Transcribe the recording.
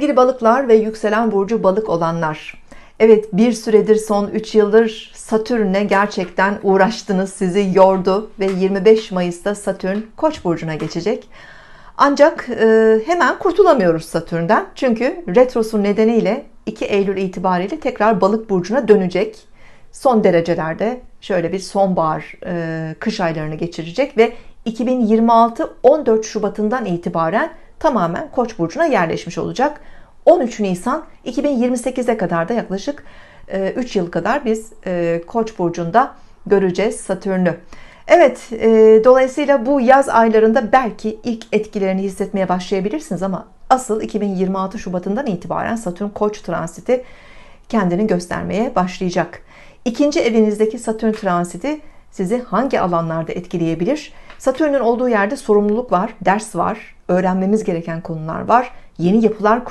Sevgili balıklar ve yükselen burcu balık olanlar. Evet bir süredir son 3 yıldır Satürn'e gerçekten uğraştınız, sizi yordu ve 25 Mayıs'ta Satürn Koç burcuna geçecek. Ancak e, hemen kurtulamıyoruz Satürn'den. Çünkü retrosu nedeniyle 2 Eylül itibariyle tekrar balık burcuna dönecek. Son derecelerde şöyle bir sonbahar, e, kış aylarını geçirecek ve 2026 14 Şubat'ından itibaren tamamen Koç burcuna yerleşmiş olacak. 13 Nisan 2028'e kadar da yaklaşık 3 yıl kadar biz e, Koç burcunda göreceğiz Satürn'ü. Evet, e, dolayısıyla bu yaz aylarında belki ilk etkilerini hissetmeye başlayabilirsiniz ama asıl 2026 Şubat'ından itibaren Satürn Koç transiti kendini göstermeye başlayacak. İkinci evinizdeki Satürn transiti sizi hangi alanlarda etkileyebilir? Satürn'ün olduğu yerde sorumluluk var, ders var, öğrenmemiz gereken konular var, yeni yapılar kuruyoruz.